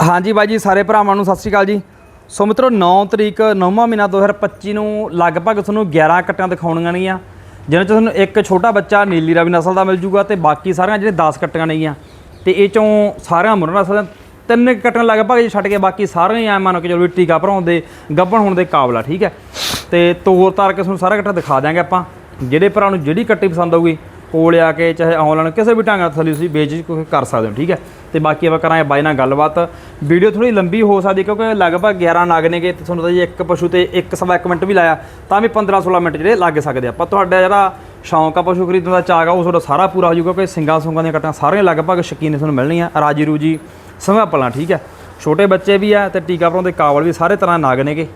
ਹਾਂਜੀ ਬਾਈ ਜੀ, ਸਾਰੇ ਭਰਾਵਾਂ ਨੂੰ ਸਤਿ ਸ਼੍ਰੀ ਅਕਾਲ ਜੀ। ਸੋ ਮਿੱਤਰੋ 9 ਤਰੀਕ 9ਵਾਂ ਮਹੀਨਾ 2025 ਨੂੰ ਲਗਭਗ ਤੁਹਾਨੂੰ 11 ਕੱਟਾਂ ਦਿਖਾਉਣੀਆਂ ਨੇਗੀਆਂ ਜਿਹਨਾਂ 'ਚ ਤੁਹਾਨੂੰ ਇੱਕ ਛੋਟਾ ਬੱਚਾ ਨੀਲੀ ਰਾਵੀ ਨਸਲ ਦਾ ਮਿਲ ਜੂਗਾ ਤੇ ਬਾਕੀ ਸਾਰੀਆਂ ਜਿਹੜੇ 10 ਕੱਟੀਆਂ ਨੇਗੀਆਂ। ਤੇ ਇਹ ਚੋਂ ਸਾਰਿਆਂ ਮੁਰਰਾ ਨਸਲ ਤਿੰਨ ਕੁ ਕੱਟਣ ਲਗਭਗ ਜੇ ਛੱਡ ਕੇ ਬਾਕੀ ਸਾਰੀਆਂ ਹੀ ਐ ਮੰਨ ਕੇ ਚਲੋ ਵੀ ਟੀਕਾ ਭਰਾਉਣ ਦੇ, ਗੱਭਣ ਹੋਣ ਦੇ ਕਾਬਲਾ ਠੀਕ ਹੈ। ਤੇ ਤੋਰ ਤਾਰ ਕੇ ਤੁਹਾਨੂੰ ਸਾਰਾ ਕੱਟਾ ਦਿਖਾ ਦਿਆਂਗੇ ਆਪਾਂ, ਜਿਹੜੇ ਭਰਾ ਨੂੰ ਜਿਹੜੀ ਕੱਟੀ ਪਸੰਦ ਆਊਗੀ ਕੋਲ ਆ ਕੇ ਚਾਹੇ ਆਨਲਾਈਨ ਕਿਸੇ ਵੀ ਢੰਗ ਨਾਲ ਥੱਲੇ ਤੁਸੀਂ ਵੇਚ ਕੋਈ ਕਰ ਸਕਦੇ ਹੋ, ਠੀਕ ਹੈ? ਤੇ ਬਾਕੀ ਆਪਾਂ ਕਰਾਂਗੇ ਬਾਈ ਨਾਲ ਗੱਲਬਾਤ। ਵੀਡੀਓ ਥੋੜੀ ਲੰਬੀ ਹੋ ਸਕਦੀ ਕਿਉਂਕਿ ਲਗਭਗ 11 ਨਾਗ ਨੇਗੇ ਤੇ ਤੁਹਾਨੂੰ ਤਾਂ ਜੀ, ਇੱਕ ਪਸ਼ੂ ਤੇ ਇੱਕ ਸਵਾ ਇੱਕ ਮਿੰਟ ਵੀ ਲਾਇਆ, ਤਾਂ ਵੀ 15 16 ਮਿੰਟ ਜਿਹੜੇ ਲੱਗ ਸਕਦੇ ਆ। ਪਰ ਤੁਹਾਡਾ ਜਿਹੜਾ ਸ਼ੌਂਕ ਆ ਪਸ਼ੂ ਖਰੀਦਣ ਦਾ ਚਾਗ ਆ, ਉਹ ਤੁਹਾਡਾ ਸਾਰਾ ਪੂਰਾ ਹੋ ਜਾਊਗਾ ਕਿਉਂਕਿ ਸਿੰਗਾਂ ਸੁੰਗਾਂ ਦੀਆਂ ਕੱਟਾਂ ਸਾਰੀਆਂ ਲਗਭਗ ਸ਼ਕੀਨ ਤੁਹਾਨੂੰ ਮਿਲਣੀਆਂ, ਰਾਜੀ ਰੂਜੀ ਸੰਭਾਪਲਾਂ ਠੀਕ ਹੈ? ਛੋਟੇ ਬੱਚੇ ਵੀ ਆ ਤੇ ਟੀਕਾ ਭਰਾਉਣ ਦੇ ਕਾਬਲ ਵੀ ਸਾਰੇ ਤਰ੍ਹਾਂ ਨਾਗ ਨੇਗੇ,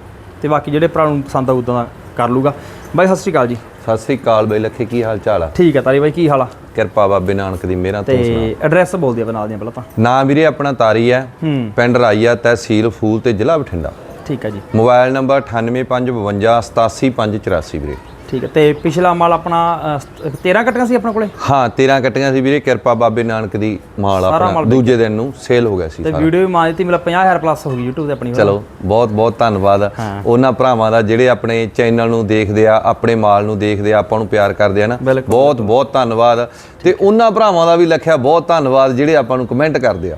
ਤੇ ਬਾਕੀ ਜਿਹੜੇ ਭਰਾ ਨੂੰ ਪਸੰਦ ਆ ਉਦਾਂ ਦਾ ਕਰ ਲੂਗਾ ਬਾਈ ਸਤਿ ਸ਼੍ਰੀ ਅਕਾਲ ਜੀ। ਸਤਿ ਸ੍ਰੀ ਅਕਾਲ ਬਈ ਲੱਖੇ ਕੀ ਹਾਲ ਚਾਲ ਆ? ਠੀਕ ਹੈ ਤਾਰੀ ਬਾਈ ਕੀ ਹਾਲ ਆ? ਕਿਰਪਾ ਬਾਬੇ ਨਾਨਕ ਦੀ ਮਿਹਰਾਂ ਤੋਂ ਤੇ ਐਡਰੈਸ ਬੋਲ ਦਿਆ ਬਣਾ ਦੀਆਂ ਪਹਿਲਾਂ ਤਾਂ। ਨਾਮ ਵੀਰੇ ਆਪਣਾ ਤਾਰੀ ਹੂੰ। ਪਿੰਡ ਰਾਈਆ ਤਹਿਸੀਲ ਫੂਲ ਤੇ ਜ਼ਿਲ੍ਹਾ ਬਠਿੰਡਾ। ਠੀਕ ਹੈ ਜੀ। ਮੋਬਾਈਲ ਨੰਬਰ 9855587584 ਵੀਰੇ। ਠੀਕ ਹੈ। ਤੇ ਪਿਛਲਾ ਮਾਲ ਆਪਣਾ ਅ, 13 ਕੱਟੀਆਂ ਸੀ ਆਪਣੇ ਕੋਲੇ? ਹਾਂ 13 ਕੱਟੀਆਂ ਸੀ ਵੀਰੇ। ਕਿਰਪਾ ਬਾਬੇ ਨਾਨਕ ਦੀ ਮਾਲ ਆਪਣਾ। ਦੂਜੇ ਦਿਨ ਨੂੰ ਸੇਲ ਹੋ ਗਿਆ ਸੀ ਤੇ ਸਾਰਾ। ਵੀਡੀਓ ਵੀ ਮਾਰ ਦਿੱਤੀ ਮਤਲਬ 50000 ਪਲੱਸ ਹੋ ਗਈ YouTube ਤੇ ਆਪਣੀ ਚਲੋ ਬਹੁਤ ਬਹੁਤ ਧੰਨਵਾਦ। ਉਹਨਾਂ ਭਰਾਵਾਂ ਦਾ ਜਿਹੜੇ ਆਪਣੇ ਚੈਨਲ ਨੂੰ ਦੇਖਦੇ ਆ ਆਪਣੇ ਮਾਲ ਨੂੰ ਦੇਖਦੇ ਆ ਆਪਾਂ ਨੂੰ ਪਿਆਰ ਕਰਦੇ ਆ ਨਾ। ਬਿਲਕੁਲ, ਬਹੁਤ ਬਹੁਤ ਧੰਨਵਾਦ। ਤੇ ਉਹਨਾਂ ਭਰਾਵਾਂ ਦਾ ਵੀ ਲੱਖਿਆ ਬਹੁਤ ਧੰਨਵਾਦ ਜਿਹੜੇ ਆਪਾਂ ਨੂੰ ਕਮੈਂਟ ਕਰਦੇ ਆ।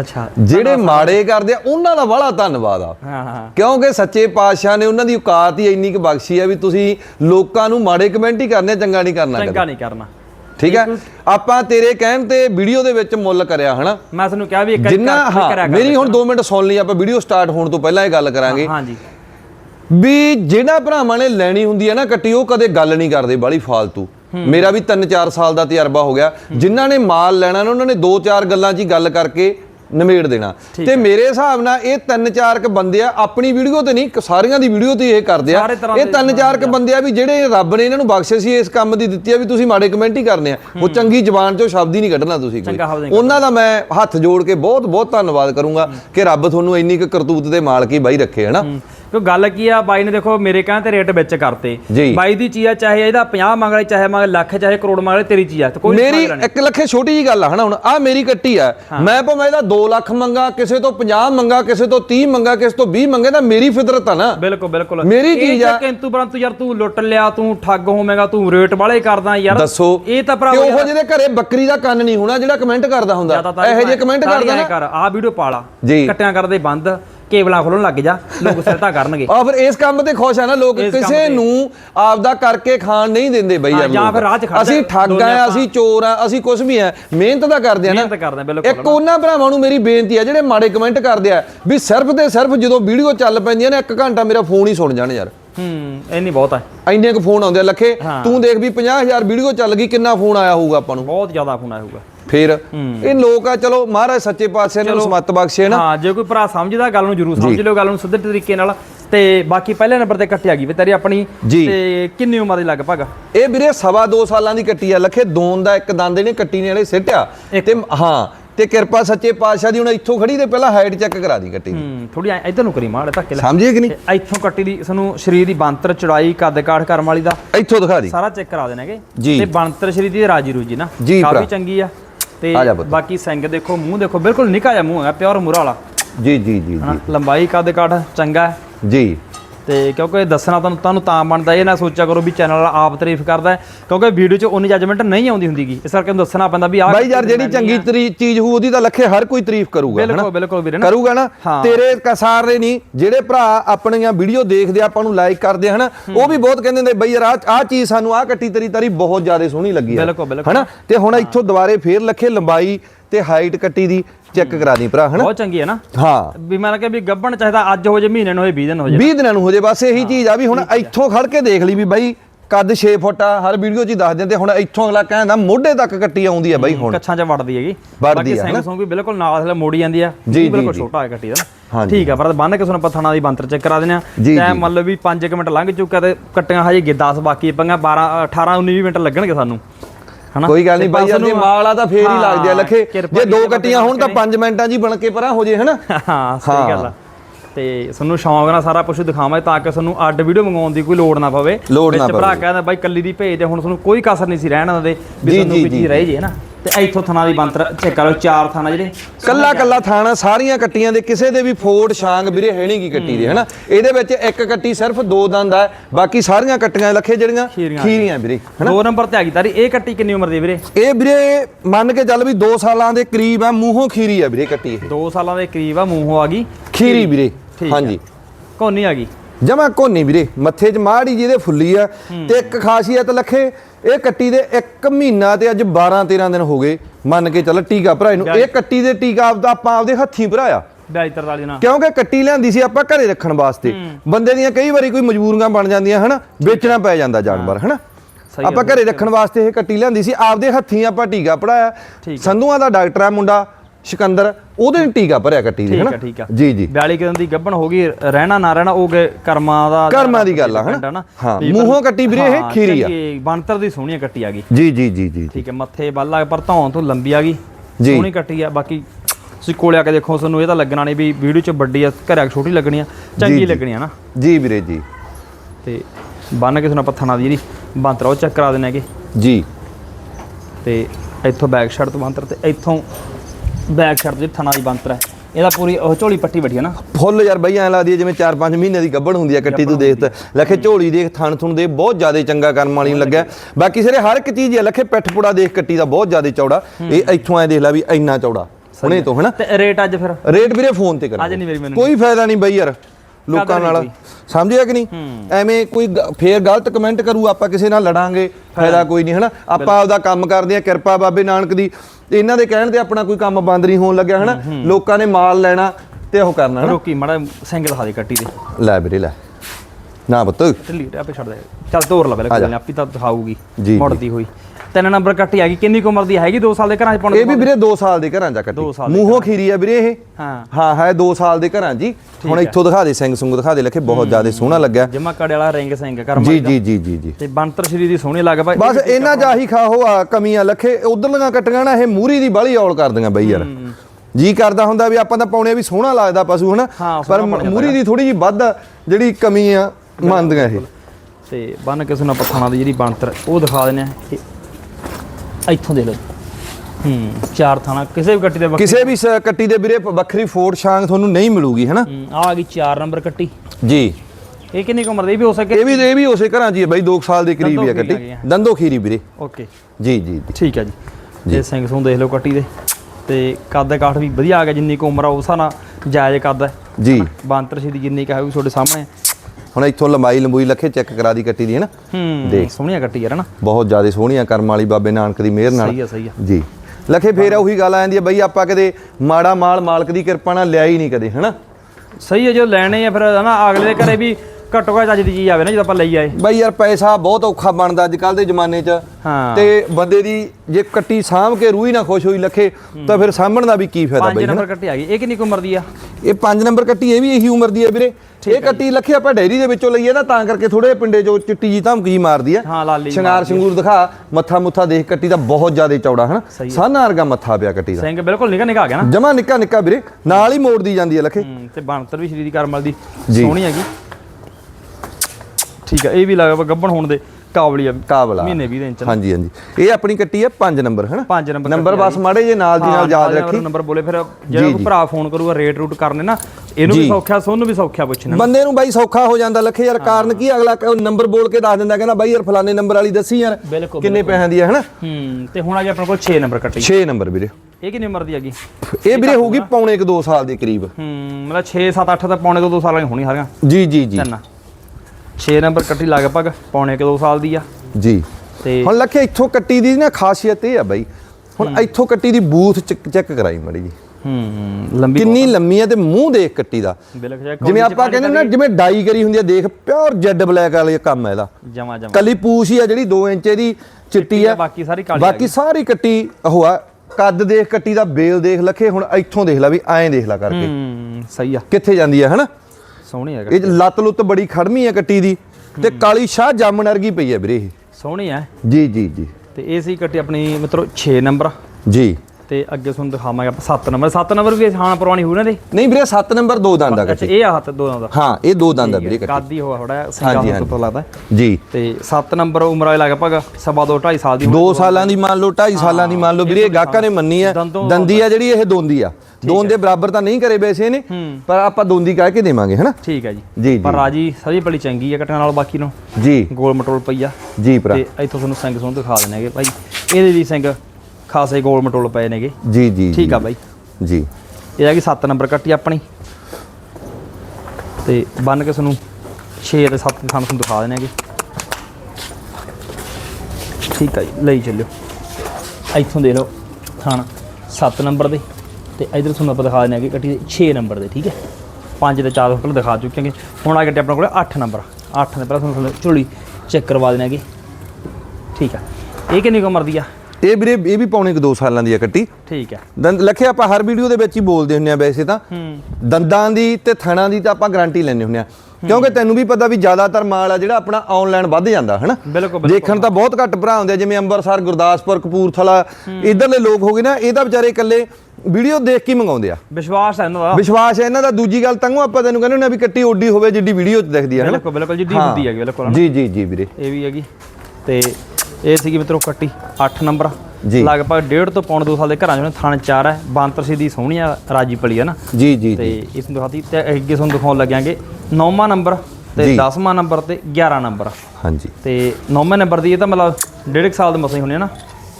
ਅੱਛਾ ਜਿਹੜੇ ਮਾੜੇ ਕਰਦੇ ਆ ਉਹਨਾਂ ਦਾ ਬੜਾ ਧੰਨਵਾਦ ਆ। ਹਾਂ ਹਾਂ। ਕਿਉਂਕਿ ਸੱਚੇ ਪਾਤਸ਼ਾਹ ਨੇ ਉਹਨਾਂ ਦੀ ਔਕਾਤ ਹੀ ਇੰਨੀ ਕੁ ਬਖਸ਼ੀ ਆ ਵੀ ਤੁਸੀਂ ਲੋਕਾਂ ਨੂੰ ਮਾੜੇ ਕਮੈਂਟ ਹੀ ਕਰਨੇ ਚੰਗਾ ਨਹੀਂ ਕਰਨਾ ਚੰਗਾ ਨਹੀਂ ਕਰਨਾ। ਠੀਕ ਹੈ? ਆਪਾਂ ਤੇਰੇ ਕਹਿਣ ਤੇ ਵੀਡੀਓ ਦੇ ਵਿੱਚ ਮੁੱਲ ਕਰਿਆ ਹਨਾ? ਮੈਂ ਤੁਹਾਨੂੰ ਕਿਹਾ ਵੀ ਇੱਕ ਜਿੰਨਾ ਹਾਂ ਮੇਰੀ ਹੁਣ 2 ਮਿੰਟ ਸੁਣ ਲਈ ਆਪਾਂ ਵੀਡੀਓ ਸਟਾਰਟ ਹੋਣ ਤੋਂ ਪਹਿਲਾਂ ਇਹ ਗੱਲ ਕਰਾਂਗੇ। ਹਾਂਜੀ। ਵੀ ਜਿਹੜਾ ਭਰਾਵਾਂ ਨੇ ਲੈਣੀ ਹੁੰਦੀ ਹੈ ਨਾ ਕੱਟੀ ਉਹ ਕਦੇ ਗੱਲ ਨਹੀਂ ਕਰਦੇ ਬਾਲੀ ਫਾਲਤੂ। ਮੇਰਾ ਵੀ 3-4 ਸਾਲ ਦਾ ਤਜਰਬਾ ਹੋ ਗਿਆ। ਜਿਨ੍ਹਾਂ ਨੇ ਮਾਲ ਲੈਣਾ ਨਾ ਉਹਨਾਂ ਨੇ 2-4 ਗੱਲਾਂ 'ਚ ਹੀ ਗੱਲ ਕਰਕੇ ਨਿਮੇੜ ਦੇਣਾ। ਤੇ ਮੇਰੇ ਹਿਸਾਬ ਨਾਲ ਇਹ 3-4 ਕ ਬੰਦੇ ਆ ਆਪਣੀ ਵੀਡੀਓ ਤੇ ਨਹੀਂ ਸਾਰੀਆਂ ਦੀ ਵੀਡੀਓ ਤੇ ਇਹ ਕਰਦੇ ਆ। ਇਹ ਦੇ 3-4 ਕ ਬੰਦੇ ਆ ਵੀ ਜਿਹੜੇ ਰੱਬ ਨੇ ਇਹਨਾਂ ਨੂੰ ਬਖਸ਼ੇ ਸੀ ਇਸ ਕੰਮ ਦੀ ਦਿੱਤੀ ਆ ਵੀ ਤੁਸੀਂ ਮਾੜੇ ਕਮੈਂਟ ਹੀ ਕਰਨੇ ਆ। ਉਹ ਚੰਗੀ ਜ਼ਬਾਨ 'ਚੋਂ ਸ਼ਬਦ ਹੀ ਨਹੀਂ ਕੱਢਣਾ ਤੁਸੀਂ ਕੋਈ। ਉਹਨਾਂ ਦਾ ਮੈਂ ਹੱਥ ਜੋੜ ਕੇ ਬਹੁਤ ਬਹੁਤ ਧੰਨਵਾਦ ਕਰੂੰਗਾ ਕਿ ਰੱਬ ਤੁਹਾਨੂੰ ਇੰਨੀ ਕੁ ਕਰਤੂਤ ਦੇ ਮਾਲਕ ਹੀ ਬਾਈ ਰੱਖੇ ਹਨਾ? ਕਿਉਂ ਗੱਲ ਕੀ ਆ? ਬਾਈ ਨੇ ਦੇਖੋ ਮੇਰੇ ਕਹਿਣ ਤੇ ਰੇਟ ਵਿੱਚ ਕਰਤੇ। ਬਾਈ ਦੀ ਚੀਜ਼ ਆ ਚਾਹੇ ਇਹਦਾ 50 ਮੰਗ ਲੈ ਚਾਹੇ ਮੰਗ ਲੱਖ ਚਾਹੇ ਕਰੋੜ ਮੰਗ ਲੈ ਤੇਰੀ ਚੀਜ਼ ਆ ਤੇ ਕੋਈ ਮੇਰੀ ਮੰਗ ਲੈਣੀ। ਇੱਕ ਲੱਖੇ ਛੋਟੀ ਜੀ ਗੱਲ ਆ ਹਨਾ ਹੁਣ? ਆ ਮੇਰੀ ਕੱਟੀ ਆ। ਮੈਂ ਭਾਵੇਂ ਇਹਦਾ 2 ਲੱਖ ਮੰਗਾ ਕਿਸੇ ਤੋਂ 50 ਮੰਗਾ ਕਿਸੇ ਤੋਂ 30 ਮੰਗਾ ਕਿਸੇ ਤੋਂ 20 ਮੰਗੇ ਤਾਂ ਮੇਰੀ ਫਿਤਰਤ ਆ ਨਾ। ਬਿਲਕੁਲ ਬਿਲਕੁਲ। ਮੇਰੀ ਚੀਜ਼ ਆ। ਕਿੰਤੂ ਪਰੰਤੂ ਯਾਰ ਤੂੰ ਲੁੱਟ ਲਿਆ ਤੂੰ ਠੱਗ ਹੋਵੇਂਗਾ ਤੂੰ ਰੇਟ ਵਾਲੇ ਕਰਦਾ ਯਾਰ। ਦੱਸੋ। ਇਹ ਤਾਂ ਭਰਾਵਾ ਉਹ ਜਿਹਦੇ ਘਰੇ ਬੱਕਰੀ ਦਾ ਕੰਨ ਨਹੀਂ ਹੋਣਾ ਜਿਹੜਾ ਕਮੈਂਟ ਕਰਦਾ ਹੁੰਦਾ? ਇਹੋ ਜਿਹੇ ਕਮੈਂਟ ਕਰਦਾ ਨਾ। ਆ ਵੀਡੀਓ ਪਾਲਾ। ਕੱਟਿਆਂ ਕਰਦੇ ਬੰਦ। ਕੇਬਲਾਂ ਖੋਲਣ ਲੱਗ ਜਾ ਲੋਕ ਸਿਰਤਾ ਕਰਨਗੇ ਆ ਫਿਰ ਇਸ ਕੰਮ ਤੇ ਖੁਸ਼ ਆ ਨਾ ਲੋਕ ਇਸ ਕੰਮ ਕਿਸੇ ਤੇ। ਨੂੰ ਆਪਦਾ ਕਰਕੇ ਖਾਣ ਨਹੀਂ ਦਿੰਦੇ ਬਈ ਹਾਂ, ਜਾਂ। ਫਿਰ ਰਾਹ 'ਚ ਅਸੀਂ ਠੱਗ ਦੋਨੇ ਆ ਆਪਾਂ। ਅਸੀਂ ਚੋਰ ਆ ਅਸੀਂ ਕੁਝ ਵੀ ਆ ਮਿਹਨਤ ਤਾਂ ਕਰਦੇ ਆ ਨਾ ਮਿਹਨਤ ਕਰਦੇ ਆ, ਬਿਲਕੁਲ ਇੱਕ ਉਹਨਾਂ ਭਰਾਵਾਂ ਨੂੰ ਮੇਰੀ ਬੇਨਤੀ ਆ ਜਿਹੜੇ ਮਾੜੇ ਕਮੈਂਟ ਕਰਦੇ ਆ ਵੀ ਸਿਰਫ ਤੇ ਸਿਰਫ ਜਦੋਂ ਵੀਡੀਓ ਚੱਲ ਪੈਂਦੀਆਂ ਨੇ ਇੱਕ ਘੰਟਾ ਮੇਰਾ ਫੋਨ ਹੀ ਸੁਣ ਜਾਣ ਯਾਰ ਹੂੰ ਇੰਨੀ ਬਹੁਤ ਹੈ ਇੰਨੇ ਕੁ ਫੋਨ ਆਉਂਦੇ ਆ ਲੱਖੇ ਹਾਂ। ਤੂੰ ਦੇਖ ਵੀ 50000 ਵੀਡੀਓ ਚੱਲ ਗਈ ਕਿੰਨਾ ਫੋਨ ਆਇਆ ਹੋਊਗਾ ਆਪਾਂ ਨੂੰ ਬਹੁਤ ਜ਼ਿਆਦਾ ਫੋਨ ਆਇਆ ਹੋਊਗਾ ਫੇਰ ਇਹ ਲੋਕ ਆ ਚਲੋ ਮਹਾਰਾਜ ਸੱਚੇ ਪਾਤਸ਼ਾਹ ਨੇ ਸਮਤ ਬਖਸ਼ੇ ਨਾ ਹਾਂ ਜੇ ਕੋਈ ਭਰਾ ਸਮਝਦਾ ਗੱਲ ਨੂੰ ਜਰੂਰ ਸਮਝ ਲਿਓ ਗੱਲ ਨੂੰ ਸਿੱਧੇ ਤਰੀਕੇ ਨਾਲ। ਤੇ ਬਾਕੀ ਪਹਿਲੇ ਨੰਬਰ ਤੇ ਕੱਟੀ ਆ ਗਈ ਵੀ ਤੇਰੀ ਆਪਣੀ। ਤੇ ਕਿੰਨੀ ਉਮਰ ਦੀ ਲਗਭਗ? ਇਹ ਵੀਰੇ ਸਵਾ ਦੋ ਸਾਲਾਂ ਦੀ ਕੱਟੀ ਆ ਲੱਖੇ ਦੋਨ ਦਾ ਇੱਕ ਦੰਦ ਇਹਨੇ ਕੱਟੀ ਨੇ ਵਾਲੇ ਸਿੱਟਿਆ। ਤੇ ਹਾਂ ਤੇ ਕਿਰਪਾ ਸੱਚੇ ਪਾਤਸ਼ਾਹ ਦੀ ਹੁਣ ਇੱਥੋਂ ਖੜੀ ਤੇ ਪਹਿਲਾਂ ਹਾਈਟ ਚੈੱਕ ਕਰਾ ਦੀ ਕੱਟੀ ਦੀ। ਥੋੜੀ ਇਧਰ ਨੂੰ ਕਰੀ ਮਾੜੇ ਧੱਕੇ ਲੈ। ਸਮਝੇ ਕਿ ਨਹੀਂ? ਇੱਥੋਂ ਕੱਟੀ ਦੀ ਸਾਨੂੰ ਸਰੀਰ ਦੀ ਬੰਤਰ ਚੜਾਈ ਕੱਦ ਕਾਠ ਕਰਮ ਵਾਲੀ ਦਾ। ਇੱਥੋਂ ਦਿਖਾ ਦੀ। ਸਾਰਾ ਚੈੱਕ ਕਰਾ ਦੇਣਗੇ। ਤੇ ਬੰਤਰ ਸਰੀਰ ਦੀ ਰਾਜੀ ਰੂਜੀ ਨਾ। ਕਾਫੀ ਚੰਗੀ ਆ। ਤੇ ਆ ਜਾ ਪੁੱਤ। ਬਾਕੀ ਸਿੰਘ ਦੇਖੋ ਮੂੰਹ ਦੇਖੋ ਬਿਲਕੁਲ ਨਿੱਕਾ ਜਿਹਾ ਮੂੰਹ ਹੈਗਾ ਪਿਓਰ ਮੁਰਾ ਵਾਲਾ। ਜੀ ਜੀ ਜੀ ਹਨਾ ਲੰਬਾਈ ਕੱਦ ਕਾਠ ਚੰਗਾ। ਹੈ ਜੀ। ਤੇ ਕਿਉਂਕਿ ਦੱਸਣਾ ਤੁਹਾਨੂੰ ਤੁਹਾਨੂੰ ਤਾਂ ਬਣਦਾ ਇਹ ਨਾ ਸੋਚਿਆ ਕਰੋ ਵੀ ਚੈਨਲ ਵਾਲਾ ਆਪ ਤਾਰੀਫ ਕਰਦਾ ਹੈ, ਕਿਉਂਕਿ ਵੀਡੀਓ 'ਚ ਉਨੀ ਜੱਜਮੈਂਟ ਨਹੀਂ ਆਉਂਦੀ ਹੁੰਦੀਗੀ ਇਸ ਕਰਕੇ ਤੁਹਾਨੂੰ ਦੱਸਣਾ ਪੈਂਦਾ ਵੀ ਆਹ ਬਾਈ ਯਾਰ ਜਿਹੜੀ ਚੰਗੀ ਤਰੀ ਚੀਜ਼ ਹੋਊ ਉਹਦੀ ਤਾਂ ਲੱਖੇ ਹਰ ਕੋਈ ਤਾਰੀਫ ਕਰੂਗਾ ਬਿਲਕੁਲ ਹਨਾ? ਬਿਲਕੁਲ ਵੀਰੇ ਨਾ। ਕਰੂਗਾ ਨਾ? ਹਾਂ। ਤੇਰੇ ਕਸਾਰੇ ਨਹੀਂ ਜਿਹੜੇ ਭਰਾ ਆਪਣੀਆਂ ਵੀਡੀਓ ਦੇਖਦੇ ਆਪਾਂ ਨੂੰ ਲਾਈਕ ਕਰਦੇ ਹਨਾ? ਉਹ ਵੀ ਬਹੁਤ ਕਹਿੰਦੇ ਨੇ ਬਈ ਯਾਰ ਆਹ ਚੀਜ਼ ਸਾਨੂੰ ਆਹ ਕੱਟੀ ਤੇਰੀ ਤਾਰੀ ਬਹੁਤ ਜ਼ਿਆਦਾ ਸੋਹਣੀ ਲੱਗੀ ਬਿਲਕੁਲ। ਹਨਾ? ਤੇ ਹੁਣ ਇੱਥੋਂ ਦੁਬਾਰੇ ਫੇਰ ਲੱਖੇ ਲੰਬਾਈ ਤੇ ਹਾਈਟ ਕੱਟੀ ਦੀ ਚੈੱਕ ਕਰਾ ਦੀ ਭਰਾ ਹਨਾ? ਬਹੁਤ ਚੰਗੀ ਹੈ ਨਾ। ਹਾਂ। ਵੀ ਮੈਂ ਕਿਹਾ ਵੀ ਗੱਬਣ ਚਾਹੀਦਾ ਅੱਜ ਹੋ ਜੇ ਮਹੀਨੇ ਨੂੰ ਹੋਏ 20 ਦਿਨ ਹੋ ਜੇ 20 ਦਿਨਾਂ ਨੂੰ ਹੋ ਜੇ ਬਸ ਇਹੀ ਚੀਜ਼ ਆ ਵੀ ਹੁਣ ਇੱਥੋਂ ਖੜ ਕੇ ਦੇਖ ਲਈ ਵੀ ਬਾਈ ਕੱਦ 6 ਫੁੱਟ ਆ ਹਰ ਵੀਡੀਓ 'ਚ ਹੀ ਦੱਸ ਦਿੰਦੇ ਹੁਣ ਇੱਥੋਂ ਅਗਲਾ ਕਹਿੰਦਾ ਮੋਢੇ ਤੱਕ ਕੱਟੀ ਆਉਂਦੀ ਆ ਬਾਈ ਹੁਣ। ਕੱਛਾਂ 'ਚ ਵੜਦੀ ਹੈਗੀ। ਆ, ਸਿੰਘ? ਸੌਂਗ ਵੀ ਬਿਲਕੁਲ ਨਾਲ ਥਲੇ ਮੋੜੀ ਜਾਂਦੀ ਆ। ਬਿਲਕੁਲ ਛੋਟਾ ਹੈ ਕੱਟੀ ਦਾ। ਠੀਕ ਆ ਪਰ ਬੰਨ ਕੇ ਤੁਹਾਨੂੰ ਪਥਣਾ ਦੀ ਬੰਤਰ ਚੈੱਕ ਕਰਾ ਦਿੰਦੇ ਆ। ਟਾਈਮ। ਮੰਨ ਲਓ ਵੀ 5 ਮਿੰਟ ਲੰਘ ਚੁੱਕਾ ਤੇ ਕੱਟੀਆਂ ਹਜੇ 10 ਬਾਕੀ ਪੰਗਾ 12 18 19 20 ਮਿੰਟ ਲੱਗਣਗੇ ਸਾਨੂੰ। ਹਨਾ? ਕੋਈ ਗੱਲ ਨਹੀਂ ਬਾਈ ਯਾਰ ਜੇ ਮਾਲ ਆ ਤਾਂ ਫੇਰ ਹੀ ਲੱਗਦੇ ਆ ਲੱਖੇ। ਜੇ ਦੋ ਕੱਟੀਆਂ ਹੋਣ ਤਾਂ 5 ਮਿੰਟਾਂ ਹੀ ਬਣ ਕੇ ਪਰਾਂ ਹੋ ਜੇ ਹਨਾ? ਹਾਂ ਸਹੀ ਗੱਲ ਆ। ਤੇ ਤੁਹਾਨੂੰ ਸ਼ੌਂਕ ਨਾਲ ਸਾਰਾ ਕੁਝ ਦਿਖਾਵਾਂ ਤਾਂ ਕਿ ਤੁਹਾਨੂੰ ਅੱਡ ਵੀਡੀਓ ਮੰਗਾਉਣ ਦੀ ਕੋਈ ਲੋੜ ਨਾ ਪਵੇ। ਵਿੱਚ ਭਰਾ। ਕਹਿੰਦਾ ਬਾਈ ਕੱਲੀ ਦੀ ਭੇਜ ਦੇ ਹੁਣ ਤੁਹਾਨੂੰ ਕੋਈ ਕਸਰ ਨਹੀਂ ਸੀ ਰਹਿਣ ਦਿੰਦੇ ਵੀ ਜੀ, ਤੁਹਾਨੂੰ ਜੀ, ਜੀ, ਚੀਜ਼ ਰਹਿ ਜੇ ਨਾ ਤੇ ਇੱਥੋਂ ਥਣਾ ਦੀ ਬੰਤਰ ਚੈੱਕ ਕਰੋ ਚਾਰ ਥਾਣਾ ਜਿਹੜੇ। ਕੱਲਾ ਕੱਲਾ ਥਾਣਾ ਸਾਰੀਆਂ ਕੱਟੀਆਂ ਦੇ ਕਿਸੇ ਦੇ ਵੀ ਫੋੜ ਛਾਂਗ ਵੀਰੇ ਹੈ ਨਹੀਂ ਕੀ ਕੱਟੀ ਦੇ ਹਨਾ? ਇਹਦੇ ਵਿੱਚ ਇੱਕ ਕੱਟੀ ਸਿਰਫ ਦੋ ਦੰਦ ਆ ਬਾਕੀ ਸਾਰੀਆਂ ਕੱਟੀਆਂ ਲੱਖੇ ਜਿਹੜੀਆਂ ਖੀਰੀਆਂ। ਵੀਰੇ ਹਨਾ? ਦੋ ਨੰਬਰ ਤੇ ਆ ਗਈ ਤਾਰੀ ਇਹ ਕੱਟੀ ਕਿੰਨੀ ਉਮਰ ਦੀ ਵੀਰੇ? ਇਹ ਵੀਰੇ ਮੰਨ ਕੇ ਚੱਲ ਵੀ 2 ਸਾਲਾਂ ਦੇ ਕਰੀਬ ਆ ਮੂੰਹੋਂ ਖੀਰੀ ਆ ਵੀਰੇ ਕੱਟੀ ਇਹ। 2 ਸਾਲਾਂ ਦੇ ਕਰੀਬ ਆ ਮੂੰਹੋਂ ਆ ਗਈ। ਖੀਰੀ ਵੀਰੇ। ਹਾਂਜੀ। ਕੋਨੀ ਆ ਗਈ। ਜਮਾ ਕੋਨੀ ਵੀਰੇ ਮੱਥੇ 'ਚ ਮਾੜੀ ਜਿਹਦੇ ਫੁੱਲੀ ਆ ਤੇ ਇੱਕ ਖਾਸੀਅਤ ਲੱਖੇ ਇਹ ਕੱਟੀ ਦੇ 1 ਮਹੀਨਾ ਤੇ ਅੱਜ 12 13 ਦਿਨ ਹੋ ਗਏ ਮੰਨ ਕੇ ਚੱਲ ਟੀਕਾ ਭਰਾਏ ਨੂੰ ਇਹ ਕੱਟੀ ਦੇ ਟੀਕਾ ਆਪਦਾ ਆਪਾਂ ਆਪਦੇ ਹੱਥੀਂ ਭਰਾਇਆ 42 43 ਨਾਲ ਕਿਉਂਕਿ ਕੱਟੀ ਲਿਆਂਦੀ ਸੀ ਆਪਾਂ ਘਰੇ ਰੱਖਣ ਵਾਸਤੇ। ਬੰਦੇ ਦੀਆਂ ਕਈ ਵਾਰੀ ਕੋਈ ਮਜਬੂਰੀਆਂ ਬਣ ਜਾਂਦੀਆਂ ਹਨਾ? ਵੇਚਣਾ ਪੈ ਜਾਂਦਾ ਜਾਨਵਰ ਹਨਾ? ਆਪਾਂ ਘਰੇ ਰੱਖਣ ਵਾਸਤੇ ਇਹ ਕੱਟੀ ਲਿਆਂਦੀ ਸੀ ਆਪਦੇ ਹੱਥੀਂ ਆਪਾਂ ਟੀਕਾ ਭਰਾਇਆ। ਠੀਕ ਆ। ਸੰਧੂਆਂ ਦਾ ਡਾਕਟਰ ਆ ਮੁੰਡਾ ਸਿਕੰਦਰ ਉਹਦੇ ਨੇ ਟੀਕਾ ਭਰਿਆ ਕੱਟੀ ਦੇ ਠੀਕ ਜੀ ਜੀ। 42 ਕਿਦਾਂ ਦੀ ਗੱਭਣ ਹੋ ਗਈ ਰਹਿਣਾ ਨਾ ਰਹਿਣਾ ਉਹ ਕਰਮਾਂ ਦਾ ਕਰਮਾਂ ਦੀ ਗੱਲ ਆ, ਹਨਾ? ਹਾਂ, ਮੂੰਹੋਂ ਕੱਟੀ ਵੀਰੇ ਇਹ ਖੀਰੀ ਆ। ਚੰਗੀ, ਬਣਤਰ ਦੀ ਸੋਹਣੀ ਕੱਟੀ ਆ ਗਈ। ਜੀ ਜੀ ਜੀ ਜੀ ਠੀਕ ਹੈ ਮੱਥੇ ਬੱਲਾ ਪਰ ਧੌਣ ਤੋਂ ਲੰਬੀ ਆ ਗਈ। ਸੋਹਣੀ ਕੱਟੀ ਆ ਬਾਕੀ ਤੁਸੀਂ ਕੋਲੇ ਆ ਕੇ ਦੇਖੋ ਤੁਹਾਨੂੰ ਇਹ ਤਾਂ ਲੱਗਣਾ ਨਹੀਂ ਵੀ ਵੀਡੀਓ 'ਚ ਵੱਡੀ ਆ ਘਰੇ ਆ ਕੇ ਛੋਟੀ ਲੱਗਣੀ ਆ ਚੰਗੀ। ਲੱਗਣੀ ਆ ਨਾ। ਜੀ ਵੀਰੇ ਜੀ। ਤੇ ਬੰਨ ਕੇ ਤੁਹਾਨੂੰ ਪੱਥਣਾ ਦੀ ਜਿਹੜੀ ਬੰਤਰ ਉਹ ਚੈੱਕ ਕਰਾ ਦੇਣਾ ਹੈਗੇ। ਜੀ। ਤੇ ਇੱਥੋਂ ਬੈਕ ਸਾਈਡ ਤੋਂ ਬੰਤਰ ਤੇ ਇੱਥੋਂ ਬੈਕ ਸਾਈਡ ਤੇ ਥਣਾ ਦੀ ਬੰਤਰ ਹੈ। ਇਹਦਾ ਪੂਰੀ ਉਹ ਝੋਲੀ ਪੱਟੀ ਬੈਠੀ ਹੈ ਨਾ। ਫੁੱਲ ਯਾਰ ਬਈ ਐਂ ਲੱਗਦੀ ਹੈ ਜਿਵੇਂ 4-5 ਮਹੀਨੇ ਦੀ ਗੱਭਣ ਹੁੰਦੀ ਹੈ ਕੱਟੀ ਤੂੰ ਦੇਖ ਤਾ। ਲੱਖੇ ਝੋਲੀ ਦੇਖ ਥਣ ਥੁਣ ਦੇ ਬਹੁਤ ਜ਼ਿਆਦਾ ਚੰਗਾ ਕਰਮ ਵਾਲੀ ਨੂੰ ਲੱਗਿਆ। ਬਾਕੀ ਸਾਰੇ ਹਰ ਇੱਕ ਚੀਜ਼ ਹੈ ਲੱਖੇ ਪਿੱਠ ਪੁੜਾ ਦੇਖ ਕੱਟੀ ਦਾ ਬਹੁਤ ਜ਼ਿਆਦਾ ਚੌੜਾ। ਇਹ ਇੱਥੋਂ ਐ ਦੇਖ ਲੈ ਵੀ ਇੰਨਾ ਚੌੜਾ। ਹੁਣੇ ਤੋਂ ਹਨਾ? ਤੇ ਰੇਟ ਅੱਜ ਫਿਰ? ਰੇਟ ਵੀਰੇ ਫੋਨ ਤੇ ਕਰਾਂ ਅੱਜ ਨਹੀਂ ਮੇਰੀ ਮੈਨੂੰ। ਕੋਈ ਫਾਇਦਾ ਨਹੀਂ ਬਈ ਯਾਰ ਲੋਕਾਂ ਨਾਲ। ਸਮਝਿਆ ਕਿ ਨਹੀਂ? ਐਵੇਂ ਕੋਈ ਫੇਰ ਗਲਤ ਕਮੈਂਟ ਕਰੂ ਆਪਾਂ ਕਿਸੇ ਨਾਲ ਲੜਾਂਗੇ। ਫਾਇਦਾ ਕੋਈ ਨਹੀਂ ਹਨਾ? ਆਪਾਂ ਆਪਦਾ ਕੰਮ ਕਰਦੇ ਆ ਕਿਰਪਾ ਬਾਬੇ ਨਾਨਕ ਦੀ। ਇਹਨਾਂ ਦੇ ਕਹਿਣ ਤੇ ਆਪਣਾ ਕੋਈ ਕੰਮ ਬੰਦ ਨਹੀਂ ਹੋਣ ਲੱਗਿਆ ਹਨਾ? ਲੋਕਾਂ ਨੇ ਮਾਲ ਲੈਣਾ ਤੇ ਉਹ ਕਰਨਾ ਹਨਾ? ਰੋਕੀ ਮੜਾ ਸਿੰਗਲ ਦਿਖਾ ਦੇ ਕੱਟੀ ਦੇ। ਲੈ ਵੀਰੇ ਲੈ। ਨਾ ਪੁੱਤ। ਢਿੱਲੀ ਆਪੇ ਛੱਡ ਦੇ। ਚੱਲ ਤੋਰ ਲਾ ਪਹਿਲਾਂ। ਕੋਈ ਆਪੀ ਤਾਂ ਦਿਖਾਊਗੀ। ਮੁੜਦੀ ਹੋਈ। ਤਿੰਨ ਨੰਬਰ ਕੱਟੀ ਆ ਗਈ ਕਿੰਨੀ ਕੁ ਉਮਰ ਦੀ ਹੈਗੀ? 2 ਸਾਲ ਦੇ ਘਰਾਂ 'ਚ ਪਾਉਣ ਇਹ ਵੀ ਵੀਰੇ 2 ਸਾਲ ਦੇ ਘਰਾਂ ਜਾ ਕੱਟੀ। ਮੂੰਹੋਂ ਖੀਰੀ ਆ ਵੀਰੇ ਇਹ। ਹਾਂ। ਹਾਂ ਹੈ 2 ਸਾਲ ਦੇ ਘਰਾਂ ਜੀ ਹੁਣ। ਇੱਥੋਂ ਦਿਖਾ ਦੇ ਸਿੰਘ ਸੁੰਗ ਦਿਖਾ ਦੇ ਲਖੇ ਬਹੁਤ ਜ਼ਿਆਦਾ ਸੋਹਣਾ ਲੱਗਿਆ। ਜਮਾ ਕੜੇ ਵਾਲਾ ਰਿੰਗ ਸਿੰਘ ਕਰਮ ਜੀ ਜੀ ਜੀ ਜੀ ਜੀ। ਤੇ ਬੰਤਰ ਸ਼੍ਰੀ ਦੀ ਸੋਹਣੀ ਲੱਗ ਪਈ। ਬਸ ਇਹਨਾਂ ਚ ਆਹੀ ਖਾ ਹੋ ਆ ਕਮੀਆਂ ਲਖੇ ਉਧਰਲੀਆਂ ਕੱਟੀਆਂ ਨਾ ਇਹ ਮੂਰੀ ਦੀ ਬਾਲੀ ਔਲ ਕਰਦੀਆਂ ਬਈ ਯਾਰ। ਜੀ ਕਰਦਾ ਹੁੰਦਾ ਵੀ ਆਪਾਂ ਤਾਂ ਪਾਉਣੇ ਵੀ ਸੋਹਣਾ ਲੱਗਦਾ ਪਸ਼ੂ ਹਨਾ? ਪਰ ਮੂਰੀ ਦੀ ਥੋੜੀ ਜੀ ਵੱਧ ਜਿਹੜੀ ਕਮੀ ਆ ਮੰਨਦੀਆਂ ਇਹ। ਤੇ ਬੰਨ ਕੇ ਸੁਣਾ ਪੱਥਾਣਾ ਦੀ ਜਿਹੜੀ ਬਣਤਰ ਉਹ ਦਿਖਾ ਦਿੰਦੇ ਆ ਇੱਥੋਂ ਦੇ ਲਓ। ਹੂੰ। ਚਾਰ ਥਾਣਾ ਕਿਸੇ ਵੀ ਕੱਟੀ ਦੇ ਵੱਖਰੀ ਕਿਸੇ ਵੀ ਸ- ਕੱਟੀ ਦੇ ਵੀਰੇ ਵੱਖਰੀ ਫੋੜ ਛਾਂਗ ਤੁਹਾਨੂੰ ਨਹੀਂ ਮਿਲੂਗੀ ਹਨਾ? ਹੂੰ, ਆਹ ਆ ਗਈ 4 ਨੰਬਰ ਕੱਟੀ। ਜੀ। ਇਹ ਕਿੰਨੀ ਕੁ ਉਮਰ ਦੀ? ਇਹ ਵੀ ਹੋ ਸਕੇ। ਇਹ ਵੀ ਇਹ ਵੀ ਉਸੇ ਘਰਾਂ 'ਚ ਹੀ ਹੈ ਬਈ 2 ਸਾਲ ਦੇ ਕਰੀਬ ਹੀ ਦੰਦੋਂ ਖੀਰੀ ਕੱਟੀ। ਹੈਗੀ ਆ। ਦੰਦੋ ਖੀਰੀ ਵੀਰੇ। ਓਕੇ। ਜੀ ਜੀ ਜੀ। ਠੀਕ ਹੈ ਜੀ। ਤੇ ਸਿੰਘ ਸੂੰ ਦੇਖ ਲਓ ਕੱਟੀ ਦੇ। ਤੇ ਕੱਦ ਕਾਠ ਵੀ ਵਧੀਆ ਆ ਗਿਆ ਜਿੰਨੀ ਕੁ ਉਮਰ ਆ ਉਸ ਹਿਸਾਬ ਨਾਲ ਜਾਇਜ਼ ਕੱਦ ਹੈ। ਜੀ। ਬਾਂਤਰ ਸ਼੍ਰੀ ਜਿੰਨੀ ਕਾ ਹੈ ਵੀ ਤੁਹਾਡੇ ਸਾਹਮਣੇ। ਹੈ। ਹੁਣ ਇੱਥੋਂ ਲੰਬਾਈ ਲੰਬੂਈ ਲੱਖੇ ਚੈੱਕ ਕਰਾ ਦੀ ਕੱਟੀ ਦੀ ਹੈ ਨਾ? ਹੂੰ ਦੇਖ। ਸੋਹਣੀਆਂ ਕੱਟੀ ਯਾਰ ਨਾ। ਬਹੁਤ ਜ਼ਿਆਦਾ ਸੋਹਣੀਆਂ ਕਰਮ ਵਾਲੀ ਬਾਬੇ ਨਾਨਕ ਦੀ ਮਿਹਰ ਨਾਲ। ਸਹੀ ਆ ਸਹੀ ਆ। ਜੀ। ਲਖੇ ਫੇਰ ਉਹੀ ਗੱਲ ਆ ਜਾਂਦੀ ਹੈ ਬਈ ਆਪਾਂ ਕਦੇ ਮਾੜਾ ਮਾਲ ਮਾਲਕ ਦੀ ਕਿਰਪਾ ਨਾਲ ਲਿਆ ਹੀ ਨਹੀਂ ਕਦੇ ਹਨਾ? ਸਹੀ ਹੈ ਜੋ ਲੈਣੇ ਆ ਫਿਰ ਹਨਾ ਅਗਲੇ ਦੇ ਘਰੇ ਵੀ ਘੱਟੋ ਘੱਟ ਅੱਜ ਦੀ ਚੀਜ਼ ਆਵੇ ਨਾ ਜਦੋਂ ਆਪਾਂ ਲਈ ਆਏ। ਬਈ ਯਾਰ ਪੈਸਾ ਬਹੁਤ ਔਖਾ ਬਣਦਾ ਅੱਜ ਕੱਲ ਦੇ ਜ਼ਮਾਨੇ 'ਚ। ਹਾਂ। ਤੇ ਬੰਦੇ ਦੀ ਜੇ ਕੱਟੀ ਸਾਂਭ ਕੇ ਰੂਹ ਹੀ ਨਾ ਖੁਸ਼ ਹੋਈ ਲਖੇ ਤਾਂ ਫਿਰ ਸਾਂਭਣ ਦਾ ਵੀ ਕੀ ਫਾਇਦਾ ਪੰਜ ਬਈ ਹਨਾ? ਨੰਬਰ ਕੱਟੀ ਆ ਗਈ। ਇਹ ਕਿੰਨੀ ਕੁ ਉਮਰ ਦੀ ਆ? ਇਹ 5 ਨੰਬਰ ਕੱਟੀ ਇਹ ਵੀ ਇਹੀ ਉਮਰ ਦੀ ਹੈ ਵੀਰੇ। ਇਹ ਕੱਟੀ ਲਖੇ ਆਪਾਂ ਡੈਰੀ ਦੇ ਵਿੱਚੋਂ ਲਈਏ ਨਾ ਤਾਂ ਕਰਕੇ ਥੋੜੇ ਪਿੰਡੇ ਜੋ ਚਿੱਟੀ ਜੀ ਧਮਕੀ ਜੀ ਮਾਰਦੀ ਹੈ। ਹਾਂ ਲਾਲੀ ਸ਼ਿੰਗਾਰ ਸ਼ਿੰਗੂਰ ਦਿਖਾ ਮੱਥਾ ਮੁੱਥਾ ਦੇਖ ਕੱਟੀ ਦਾ ਬਹੁਤ ਜ਼ਿਆਦਾ ਚੌੜਾ ਹਨਾ? ਹੈ। ਸਾਨਾ ਵਰਗਾ ਮੱਥਾ ਪਿਆ ਕੱਟੀ ਦਾ। ਸਿੰਘ ਬਿਲਕੁਲ ਨਿਕਾ ਨਿਕਾ ਆ ਗਿਆ ਨਾ। ਜਮਾ ਨਿੱਕਾ ਨਿੱਕਾ ਵੀਰੇ ਨਾਲ ਹੀ ਮੋੜਦੀ ਜਾਂਦੀ ਹੈ ਲਖੇ। ਹੂੰ, ਤੇ ਬਣਤਰ ਵੀ ਸ਼੍ਰੀ ਦੀ ਕਰਮਲ ਦੀ। ਸੋਹਣੀ ਹੈਗੀ। ਠੀਕ ਆ ਇਹ ਵੀ ਲੱਗਦਾ ਗੱਬਣ ਹੋਣ ਦੇ। ਕਾਬਲੀ ਕਾਬਲਾ ਮਹੀਨੇ 20 ਦਿਨ ਚ ਹਾਂਜੀ ਹਾਂਜੀ। ਇਹ ਆਪਣੀ ਕੱਟੀ ਹੈ 5 ਨੰਬਰ ਹਨਾ? ਪੰਜ ਨੰਬਰ ਨੰਬਰ ਕੱਟੀ ਆ ਬਸ ਮਾੜੇ ਜੇ ਨਾਲ ਦੀ ਨਾਲ ਯਾਦ ਰੱਖੀ। ਨੰਬਰ ਬੋਲੇ ਫਿਰ ਜਿਹੜਾ। ਭਰਾ ਫੋਨ ਕਰੂਗਾ ਰੇਟ ਰੂਟ ਕਰਨੇ ਨਾ ਇਹਨੂੰ ਵੀ ਜੀ। ਸੌਖਿਆ ਸੋਨੂੰ ਵੀ ਸੌਖਿਆ ਪੁੱਛਣਾ। ਬੰਦੇ ਨੂੰ ਬਾਈ ਸੌਖਾ ਹੋ ਜਾਂਦਾ ਲੱਖੇ ਯਾਰ ਕਾਰਨ ਕੀ ਹੈ? ਅਗਲਾ ਨੰਬਰ ਬੋਲ ਕੇ ਦੱਸ ਦਿੰਦਾ ਕਹਿੰਦਾ ਬਾਈ ਯਾਰ ਫਲਾਣੇ ਨੰਬਰ ਵਾਲੀ ਦੱਸੀ ਯਾਰ ਕਿੰਨੇ ਪੈਸਿਆਂ ਦੀ ਹੈ ਹਨਾ? ਹੂੰ ਤੇ ਹੁਣ ਆ ਗਿਆ ਆਪਣੇ ਕੋਲ 6 ਨੰਬਰ ਕੱਟੀ। 6 ਨੰਬਰ ਵੀਰੇ। ਇਹ ਕਿੰਨੀ ਉਮਰ ਦੀ ਹੈਗੀ? ਇਹ ਵੀਰੇ ਹੋਊਗੀ ਪੌਣੇ ਕੁ 2 ਸਾਲ ਦੇ ਕਰੀਬ। ਹੂੰ ਮਤਲਬ 6 7 8 ਤਾਂ ਪੌਣੇ ਤੋਂ 2 ਸਾਲਾਂ ਦੀ ਹੋਣੀ ਸਾਰੀਆਂ। ਜੀ ਜੀ ਜੀ। 6 ਨੰਬਰ ਕੱਟੀ ਲਗਭਗ ਪੌਣੇ ਕੇ 2 ਸਾਲ ਦੀ ਆ। ਜੀ। ਤੇ ਹੁਣ ਲੱਖੇ ਇੱਥੋਂ ਕੱਟੀ ਦੀ ਨਾ ਖਾਸੀਅਤ ਇਹ ਆ ਬਾਈ। ਹੁਣ ਇੱਥੋਂ ਕੱਟੀ ਦੀ ਬੂਥ ਚੈੱਕ ਕਰਾਈ ਮੜੀ ਜੀ। ਹੂੰ ਲੰਬੀ ਕਿੰਨੀ ਲੰਮੀ ਹੈ ਤੇ ਮੂੰਹ ਦੇਖ ਕੱਟੀ ਦਾ। ਜਿਵੇਂ ਆਪਾਂ ਕਹਿੰਦੇ ਨਾ ਜਿਵੇਂ ਡਾਈ ਕਰੀ ਹੁੰਦੀ ਆ ਦੇਖ ਪਿਓਰ ਜੈਡ ਬਲੈਕ ਵਾਲੇ ਕੰਮ ਹੈ ਇਹਦਾ। ਜਮਾ ਜਮਾ। ਕੱਲੀ ਪੂਛ ਹੀ ਆ ਜਿਹੜੀ 2 ਇੰਚ ਦੀ ਚਿੱਟੀ ਆ ਬਾਕੀ ਸਾਰੀ ਕਾਲੀ ਬਾਕੀ ਸਾਰੀ ਕੱਟੀ ਉਹ ਆ। ਕੱਦ ਦੇਖ ਕੱਟੀ ਦਾ ਬੇਲ ਦੇਖ ਲਖੇ ਹੁਣ ਇੱਥੋਂ ਦੇਖ ਲੈ ਵੀ ਐਂ ਦੇਖ ਲੈ ਕਰਕੇ। ਹੂੰ ਸਹੀ ਆ। ਕਿੱਥੇ ਜਾਂਦੀ ਆ ਹਨਾ? ਸੋਹਣੀ ਹੈਗਾ ਇਹ 'ਚ ਲੱਤ ਲੁੱਤ ਬੜੀ ਖੜਮੀ ਆ ਕੱਟੀ ਦੀ ਤੇ ਕਾਲੀ ਸ਼ਾਹ ਜਾਮਨ ਵਰਗੀ ਪਈ ਆ ਵੀਰੇ ਇਹ। ਸੋਹਣੀ ਆ ਜੀ ਜੀ ਜੀ। ਤੇ ਇਹ ਸੀ ਕੱਟੀ ਆਪਣੀ ਮਿੱਤਰੋ 6 ਨੰਬਰ। ਜੀ। ਤੇ ਅੱਗੇ ਤੁਹਾਨੂੰ ਦਿਖਾਵਾਂਗੇ ਆਪਾਂ 7 ਨੰਬਰ। 7 ਨੰਬਰ ਵੀ ਛਾਣ ਪਰਵਾਣੀ ਹੋਊ ਨਾ ਦੇ ਨਹੀਂ ਵੀਰੇ 7 ਨੰਬਰ ਦੋ ਦੰਦ ਆ ਕੱਟੀ ਇਹ ਆ ਹੱਥ ਦਾ ਹਾਂ ਇਹ ਦੋ ਦੰਦ ਆ ਵੀਰੇ ਕੱਟੀ ਕਾਦੀ ਹੋਆ ਥੋੜਾ ਹਾਂਜੀ, ਤੋਂ ਲੱਗਦਾ। ਜੀ। ਤੇ 7 ਨੰਬਰ ਉਮਰ ਵਾਲੇ ਲਗਭਗ ਸਵਾ ਦੋ 2.5 ਸਾਲ ਦੀ ਹੋਣੀ। 2 ਸਾਲਾਂ ਦੀ ਮੰਨ ਲਓ 2.5 ਸਾਲਾਂ ਦੀ ਮੰਨ ਲਓ ਵੀਰੇ ਗਾਹਕਾਂ ਨੇ ਮੰਨੀ ਹੈ ਦੰਦੋਂ ਦੰਦੀ ਆ ਜਿਹੜੀ ਇਹ ਦੋਂਦੀ ਆ। ਦੋਨ ਦੇ ਬਰਾਬਰ ਤਾਂ ਨਹੀਂ ਕਰੇ ਵੈਸੇ ਨੇ ਪਰ ਆਪਾਂ ਦੋਂਦੀ ਕਹਿ ਕੇ ਦੇਵਾਂਗੇ ਹਨਾ? ਠੀਕ ਹੈ ਜੀ। ਜੀ ਪਰ ਰਾਜੀ ਸਹੀ ਬੜੀ ਚੰਗੀ ਹੈ ਕੱਟਣ ਨਾਲ ਬਾਕੀ ਨੂੰ। ਜੀ। ਗੋਲ ਮਟੋਲ ਪਈ ਆ। ਜੀ ਭਰਾ। ਤੇ ਇੱਥੋਂ ਤੁਹਾਨੂੰ ਸਿੰਘ ਸੁਣ ਦਿਖਾ ਦੇਣਗੇ ਭਾਈ। ਇਹਦੇ ਵੀ ਸਿੰਘ ਖਾਸੇ ਗੋਲ ਮਟੋਲ ਪਏ ਨੇਗੇ। ਜੀ ਜੀ ਠੀਕ ਆ ਬਾਈ। ਜੀ। ਇਹ ਆ ਕਿ 7 ਨੰਬਰ ਕੱਟੀ ਆਪਣੀ। ਤੇ ਬੰਨ ਕੇ ਤੁਹਾਨੂੰ 6 ਤੇ 7 ਥਾਂ ਤੁਹਾਨੂੰ ਦਿਖਾ ਦੇਣਗੇ ਠੀਕ ਆ ਜੀ ਲਈ ਚੱਲਿਓ। ਇੱਥੋਂ ਦੇ ਲਓ ਥਾਣ 7 ਨੰਬਰ ਦੇ। ਤੇ ਇਧਰ ਤੁਹਾਨੂੰ ਆਪਾਂ ਦਿਖਾ ਦੇਣਗੇ ਕੱਟੀ ਦੇ 6 ਨੰਬਰ ਦੇ ਠੀਕ ਹੈ। 5 ਤੇ 4 ਪਹਿਲਾਂ ਦਿਖਾ ਚੁੱਕੇ ਹਾਂ ਹੁਣ ਆ ਗੱਡੀ ਆਪਣੇ ਕੋਲ 8 ਨੰਬਰ 8 ਦੇ ਪਹਿਲਾਂ ਤੁਹਾਨੂੰ ਝੋਲੀ ਚੈੱਕ ਕਰਵਾ ਦੇਣਗੇ ਠੀਕ ਆ। ਇਹ ਕਿੰਨੀ ਕੁ ਉਮਰ ਦੀ ਆ? ਇਹ ਵੀਰੇ ਇਹ ਵੀ ਪੌਣੇ ਕੁ 2 ਸਾਲਾਂ ਦੀ ਆ ਕੱਟੀ। ਠੀਕ ਹੈ। ਦੰਦ ਲਖੇ ਆਪਾਂ ਹਰ ਵੀਡੀਓ ਦੇ ਵਿੱਚ ਹੀ ਬੋਲਦੇ ਹੁੰਨੇ ਆ ਵੈਸੇ ਤਾਂ। ਦੰਦਾਂ ਦੀ ਤੇ ਥਣਾ ਦੀ ਤਾਂ ਆਪਾਂ ਗਾਰੰਟੀ ਲੈਂਦੇ ਹੁੰਨੇ ਆ ਕਿਉਂਕਿ ਤੈਨੂੰ ਵੀ ਪਤਾ ਵੀ ਜ਼ਿਆਦਾਤਰ ਮਾਲ ਆ ਜਿਹੜਾ ਆਪਣਾ ਆਨਲਾਈਨ ਵੱਧ ਜਾਂਦਾ ਹਨਾ? ਦੇਖਣ ਤਾਂ ਬਹੁਤ ਘੱਟ ਭਰਾ ਹੁੰਦੇ ਜਿਵੇਂ ਅੰਮ੍ਰਿਤਸਰ ਗੁਰਦਾਸਪੁਰ ਕਪੂਰਥਲਾ ਇਧਰਲੇ ਲੋਕ ਹੋ ਗਏ ਨਾ ਇਹ ਤਾਂ ਵਿਚਾਰੇ ਇਕੱਲੇ ਵੀਡੀਓ ਦੇਖ ਕੇ ਮੰਗਾਉਂਦੇ ਆ। ਵਿਸ਼ਵਾਸ ਹੈ ਇਹਨਾਂ ਦਾ। ਵਿਸ਼ਵਾਸ ਹੈ ਇਹਨਾਂ ਦਾ। ਦੂਜੀ ਗੱਲ ਤਾਂ ਆਪਾਂ ਤੈਨੂੰ ਕਹਿੰਦੇ ਹੁੰਦੇ ਆ ਵੀ ਕੱਟੀ ਓਡੀ ਹੋਵੇ ਜਿੱਡੀ ਵੀਡੀਓ 'ਚ ਦਿਖਦੀ ਆ ਹਨਾ? ਬਿਲਕੁਲ ਬਿਲਕੁਲ ਜਿੱਡੀ। ਹੁੰਦੀ ਹੈਗੀ ਬਿਲਕੁਲ ਹਨਾ। ਜੀ ਜੀ ਜੀ ਵੀਰੇ। ਇਹ ਵੀ ਹੈਗੀ। ਤੇ ਇਹ ਸੀਗੀ ਮਿੱਤਰੋ ਕੱਟੀ 8 ਨੰਬਰ। ਜੀ। ਲਗਭਗ ਡੇਢ ਤੋਂ ਪੌਣ 2 ਸਾਲ ਦੇ ਘਰਾਂ ਚ ਥਣ ਚਾਰ ਹੈ ਬਾਂਤਰ ਸੀ ਦੀ ਸੋਹਣੀ ਆ ਰਾਜੀ ਪਲੀ ਹੈ ਨਾ। ਜੀ ਜੀ ਤੇ ਇਸ ਨੂੰ ਦਿਖਾਤੀ ਤੇ ਅੱਗੇ ਤੁਹਾਨੂੰ ਦਿਖਾਉਣ ਲੱਗਿਆਂਗੇ। 9ਵਾਂ ਨੰਬਰ ਤੇ ਜੀ। 10ਵਾਂ ਨੰਬਰ ਤੇ 11 ਨੰਬਰ। ਹਾਂਜੀ। ਤੇ 9ਵੇਂ ਨੰਬਰ ਦੀ ਇਹ ਤਾਂ ਮਤਲਬ ਡੇਢ ਸਾਲ ਦੇ ਮਸਾਂ ਹੀ ਹੋਣੇ ਆ ਨਾ।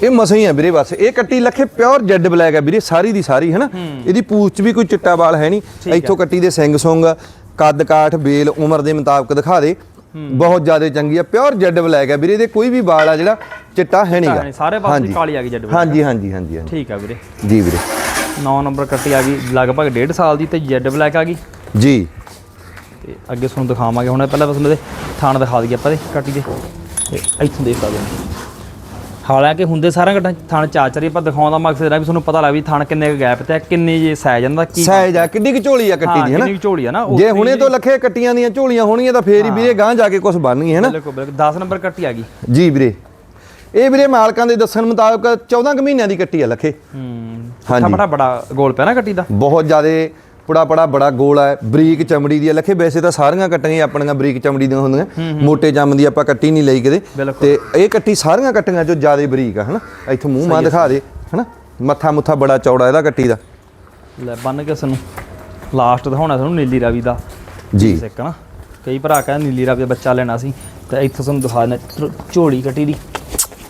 ਇਹ ਮਸਾਂ ਹੀ ਆ ਵੀਰੇ ਬਸ। ਇਹ ਕੱਟੀ ਲੱਖੇ ਪਿਓਰ ਜੈਡ ਬਲੈਕ ਹੈ ਵੀਰੇ ਸਾਰੀ ਦੀ ਸਾਰੀ ਹੈਨਾ ਇਹਦੀ ਪੂਛ 'ਚ ਵੀ ਕੋਈ ਚਿੱਟਾ ਵਾਲ ਹੈ ਨਹੀਂ। ਇੱਥੋਂ ਕੱਟੀ ਦੇ ਸਿੰਘ ਸੁੰਗ ਕੱਦ ਕਾਠ ਬੇਲ ਉਮਰ ਦੇ ਮੁਤਾਬਕ ਦਿਖਾ ਦੇ। ਬਹੁਤ ਜ਼ਿਆਦਾ ਚੰਗੀ ਆ ਪਿਓਰ ਜੈਡ ਬਲੈਕ ਹੈ ਵੀਰੇ ਇਹਦੇ ਕੋਈ ਵੀ ਵਾਲ ਆ ਜਿਹੜਾ ਚਿੱਟਾ ਹੈ ਨਹੀਂਗਾ ਨਹੀਂ, ਸਾਰੇ ਪਾਸੇ ਕਾਲੀ ਆ ਗਈ ਜੱਡ। ਹਾਂਜੀ ਹਾਂਜੀ ਹਾਂਜੀ ਠੀਕ ਆ ਵੀਰੇ। ਜੀ ਵੀਰੇ। 9 ਨੰਬਰ ਕੱਟੀ ਆ ਗਈ ਲਗਭਗ ਡੇਢ ਸਾਲ ਦੀ ਤੇ ਜੈਡ ਬਲੈਕ ਆ ਗਈ। ਜੀ। ਤੇ ਅੱਗੇ ਤੁਹਾਨੂੰ ਦਿਖਾਵਾਂਗੇ ਹੁਣ ਪਹਿਲਾਂ ਬਸ ਇਹਦੇ ਥਾਣ ਦਿਖਾ ਦਈਏ ਆਪਾਂ ਦੇ ਕੱਟੀ ਦੇ। ਇੱਥੋਂ ਦੇਖ ਸਕਦੇ ਹਾਂ। ਹਾਲਾਂਕਿ ਹੁੰਦੇ ਸਾਰਾ ਘਟਾਂ ਥਾਣ ਚਾਚਰੀ ਆਪਾਂ ਦਿਖਾਉਣ ਦਾ ਮਕਸਦ ਹੈ ਵੀ ਤੁਹਾਨੂੰ ਪਤਾ ਲੱਗ ਵੀ ਥਾਣ ਕਿੰਨੇ ਕੁ ਗੈਪ ਤੇ ਆ, ਕਿੰਨੀ ਜੇ ਸਾਈਜ਼ ਜਾਂਦਾ ਕੀ ਸਾਈਜ਼ ਆ ਕਿੱਡੀ ਕਿ ਝੋਲੀ ਆ ਕੱਟੀ ਹਾਂ, ਦੀ ਹੈਨਾ ਕਿੰਨੀ ਕੁ ਝੋਲੀ ਆ ਨਾ ਜੇ ਹੁਣੇ ਤੋਂ ਲੱਖੇ ਕੱਟੀਆਂ ਦੀਆਂ ਝੋਲੀਆਂ ਹੋਣਗੀਆਂ ਤਾਂ ਫੇਰ ਹੀ ਵੀਰੇ ਗਾਂ ਜਾ ਕੇ ਕੁਝ ਬਣਨਗੀਆਂ ਹੈਨਾ ਬਿਲਕੁਲ ਬਿਲਕੁਲ 10 ਨੰਬਰ ਕੱਟੀ ਆ ਗਈ। ਜੀ ਵੀਰੇ। ਇਹ ਵੀਰੇ ਮਾਲਕਾਂ ਦੇ ਦੱਸਣ ਮੁਤਾਬਕ 14 ਕੁ ਮਹੀਨਿਆਂ ਦੀ ਕੱਟੀ ਆ ਲੱਖੇ। ਹੂੰ ਹਾਂਜੀ। ਬੜਾ ਬੜਾ ਗੋਲ ਪਿਆ ਨਾ ਕੱਟੀ ਦਾ। ਬਹੁਤ ਜ਼ਿਆਦੇ ਪੜਾ ਪੜਾ ਬੜਾ ਗੋਲ ਹੈ ਬਰੀਕ ਚਮੜੀ ਦੀ ਹੈ ਲੱਖੇ ਵੈਸੇ ਤਾਂ ਸਾਰੀਆਂ ਕੱਟੀਆਂ ਆਪਣੀਆਂ ਬਰੀਕ ਚਮੜੀ ਦੀਆਂ ਹੁੰਦੀਆਂ। ਮੋਟੇ ਜੰਮ ਦੀ ਆਪਾਂ ਕੱਟੀ ਨਹੀਂ ਲਈ ਕਦੇ। ਬਿਲਕੁਲ। ਤੇ ਇਹ ਕੱਟੀ ਸਾਰੀਆਂ ਕੱਟੀਆਂ ਚੋਂ ਜ਼ਿਆਦੇ ਬਰੀਕ ਆ ਹਨਾ? ਇੱਥੋਂ ਮੂੰਹ ਮਾਂ ਦਿਖਾ ਦੇ ਹਨਾ? ਮੱਥਾ ਮੁੱਥਾ ਬੜਾ ਚੌੜਾ ਇਹਦਾ ਕੱਟੀ ਦਾ। ਲੈ ਬੰਨ ਕੇ ਸਾਨੂੰ ਲਾਸਟ ਦਿਖਾਉਣਾ ਤੁਹਾਨੂੰ ਨੀਲੀ ਰਾਵੀ ਦਾ। ਜੀ। ਸਿੱਕ ਨਾ ਕਈ ਭਰਾ ਕਹਿੰਦੇ ਨੀਲੀ ਰਾਵੀ ਦਾ ਬੱਚਾ ਲੈਣਾ ਸੀ। ਤੇ ਇੱਥੋਂ ਤੁਹਾਨੂੰ ਦਿਖਾ ਦਿੰਦੇ ਝੋਲੀ ਕੱਟੀ ਦੀ।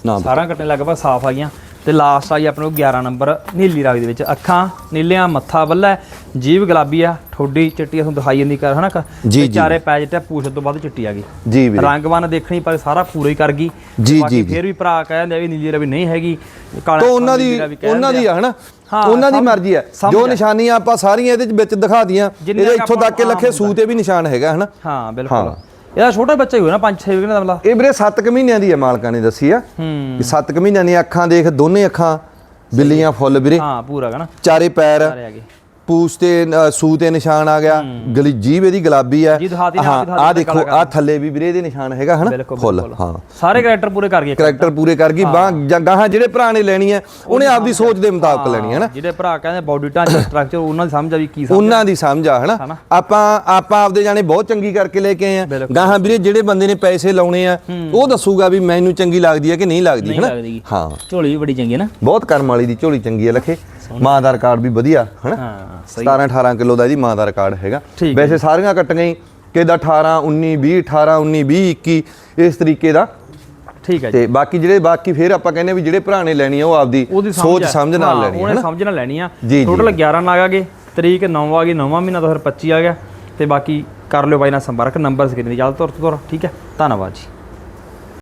ਨਾ। ਸਾਰਾ ਕੱਟਣੇ ਲਗਭਗ ਸਾਫ਼ ਆ ਗਈਆਂ। ਤੇ ਲਾਸਟ ਆਈ ਆਪਣੇ ਕੋਲ 11 ਨੰਬਰ ਨੀਲੀ ਰਾਵੀ ਦੇ ਵਿੱਚ। ਅੱਖਾਂ ਨੀਲੀਆਂ ਮੱਥਾ ਹੈ, ਜੀਭ ਗੁਲਾਬੀ ਆ ਠੋਡੀ ਚਿੱਟੀ ਆ, ਤੁਹਾਨੂੰ ਦਿਖਾਈ ਜਾਂਦੀ ਕਰ ਹਨਾ ਤੇ। ਚਾਰੇ ਪੈਜ ਤੇ ਪੂਛ ਤੋਂ ਵੱਧ ਚਿੱਟੀ ਆ ਗਈ। ਜੀ ਵੀਰੇ। ਰੰਗਵਨ ਦੇਖਣੀ ਪਰ ਸਾਰਾ ਪੂਰਾ ਹੀ ਕਰ ਗਈ। ਬਾਕੀ। ਫਿਰ ਵੀ ਭਰਾ ਕਹਿੰਦੇ ਆ ਵੀ ਨੀਲੀ ਰਾਵੀ ਨਹੀਂ ਹੈਗੀ। ਕਾਲਾ ਤਾਂ ਉਹਨਾਂ ਦੀ ਉਹਨਾਂ ਦੀ ਆ। ਹਨਾ? ਉਹਨਾਂ ਦੀ ਮਰਜ਼ੀ ਹੈ ਜੋ ਆ। ਨਿਸ਼ਾਨੀਆਂ ਆਪਾਂ ਸਾਰੀਆਂ ਇਹਦੇ ਵਿੱਚ ਦਿਖਾ ਦੀਆਂ ਇਹਦੇ ਇੱਥੋਂ ਤੱਕ ਕਿ ਲੱਖੇ ਸੂ ਤੇ ਵੀ ਨਿਸ਼ਾਨ ਹੈਗਾ ਹਨਾ? ਹਾਂ ਬਿਲਕੁਲ। ਇਹਦਾ ਛੋਟਾ ਬੱਚਾ ਹੀ ਨਾ 5-6 ਮਹੀਨੇ ਦਾ ਮਤਲਬ? ਇਹ ਵੀਰੇ 7 ਕੁ ਮਹੀਨਿਆਂ ਦੀ ਹੈ ਮਾਲਕਾਂ ਨੇ ਦੱਸੀ ਆ। ਕਿ 7 ਕੁ ਮਹੀਨਿਆਂ ਦੀਆਂ ਅੱਖਾਂ ਦੇਖ ਦੋਨੇ ਅੱਖਾਂ ਬਿੱਲੀਆਂ ਫੁੱਲ ਵੀਰੇ। ਹਾਂ ਪੂਰਾ ਹੈਗਾ ਨਾ। ਚਾਰੇ ਪੈਰ। ਸਾਰੇ ਆ ਗਏ ਪੂਛ ਤੇ ਅ, ਸੂ ਤੇ ਨਿਸ਼ਾਨ ਆ ਗਿਆ। ਗਲੀ ਜੀਭ ਇਹਦੀ ਗੁਲਾਬੀ ਹੈ ਜੀ ਦਿਖਾਤੀ ਨਾਲ, ਹਾਂ ਦਿਖਾਤੀ ਆ ਦੇਖੋ ਆ ਥੱਲੇ ਵੀ ਵੀਰੇ ਇਹਦੇ ਨਿਸ਼ਾਨ ਹੈਗਾ ਹਨਾ? ਬਿਲਕੁਲ ਫੁੱਲ ਬਿਲਕੁਲ। ਹਾਂ। ਸਾਰੇ ਕੈਰੈਕਟਰ ਪੂਰੇ ਕਰ ਗਏ ਕਰੈਕਟਰ ਪੂਰੇ ਕਰ ਗਈ ਬਾਹ ਜਾਂ ਗਾਹਾਂ ਜਿਹੜੇ ਭਰਾ ਨੇ ਲੈਣੀ ਹੈ ਉਹਨੇ ਆਪਦੀ ਸੋਚ ਦੇ ਮੁਤਾਬਕ ਲੈਣੀ ਹੈ ਨਾ ਜਿਹੜੇ ਭਰਾ ਕਹਿੰਦੇ ਬਾਡੀ ਢਾਂਚਾ ਸਟਰਕਚਰ ਉਹਨਾਂ ਦੀ ਸਮਝ ਆ ਵੀ ਕੀ ਸਮਝ ਉਹਨਾਂ ਦੀ ਸਮਝ ਆ ਹਨਾ। ਆਪਾਂ ਆਪਾਂ ਆਪਦੇ ਜਾਣੇ ਬਹੁਤ ਚੰਗੀ ਕਰਕੇ ਲੈ ਕੇ ਆਏ ਆ। ਬਿਲਕੁਲ। ਗਾਹਾਂ ਵੀਰੇ ਜਿਹੜੇ ਬੰਦੇ ਨੇ ਪੈਸੇ ਲਾਉਣੇ ਆ ਉਹ ਦੱਸੂਗਾ ਵੀ ਮੈਨੂੰ ਚੰਗੀ ਲੱਗਦੀ ਹੈ ਕਿ ਨਹੀਂ ਲੱਗਦੀ ਨਹੀਂ ਹਨਾ? ਲੱਗਦੀ। ਹਾਂ। ਝੋਲੀ ਵੀ ਬੜੀ ਚੰਗੀ ਹੈ ਨਾ। ਬਹੁਤ ਕਰਮ ਵਾਲੀ ਦੀ ਝੋਲੀ ਚੰਗੀ ਹੈ ਲਖੇ। ਮਾਂ ਦਾ ਰਿਕਾਰਡ ਵੀ ਵਧੀਆ ਹਨਾ? ਹਾਂ ਸਹੀ। 17 18 ਕਿਲੋ ਦਾ ਇਹਦੀ ਮਾਂ ਦਾ ਰਿਕਾਰਡ ਹੈਗਾ। ਠੀਕ ਵੈਸੇ ਸਾਰੀਆਂ ਕੱਟੀਆਂ ਹੀ ਕਿਦਾ 18 19 20 18 19 20 21 ਇਸ ਤਰੀਕੇ ਦਾ। ਠੀਕ ਹੈ ਜੀ। ਤੇ ਬਾਕੀ ਜਿਹੜੇ ਬਾਕੀ ਫਿਰ ਆਪਾਂ ਕਹਿੰਦੇ ਵੀ ਜਿਹੜੇ ਭਰਾ ਨੇ ਲੈਣੀ ਆ ਉਹ ਆਪਦੀ ਸੋਚ। ਸਮਝ ਨਾਲ ਲੈਣੀ ਹੈ ਉਹਨੇ ਹਨਾ? ਸਮਝ ਨਾਲ ਲੈਣੀ ਆ। ਟੋਟਲ 11 ਲੱਗ ਗਏ ਤਰੀਕ 9 ਆ ਗਈ 9ਵਾਂ ਮਹੀਨਾ 2025 ਆ ਗਿਆ। ਤੇ ਬਾਕੀ ਕਰ ਲਿਓ ਬਾਈ ਨਾਲ ਸੰਪਰਕ ਨੰਬਰ ਸਕਰੀਨ ਤੇ ਚੱਲ ਤੁਰ ਤੁਰ ਠੀਕ ਹੈ? ਧੰਨਵਾਦ ਜੀ।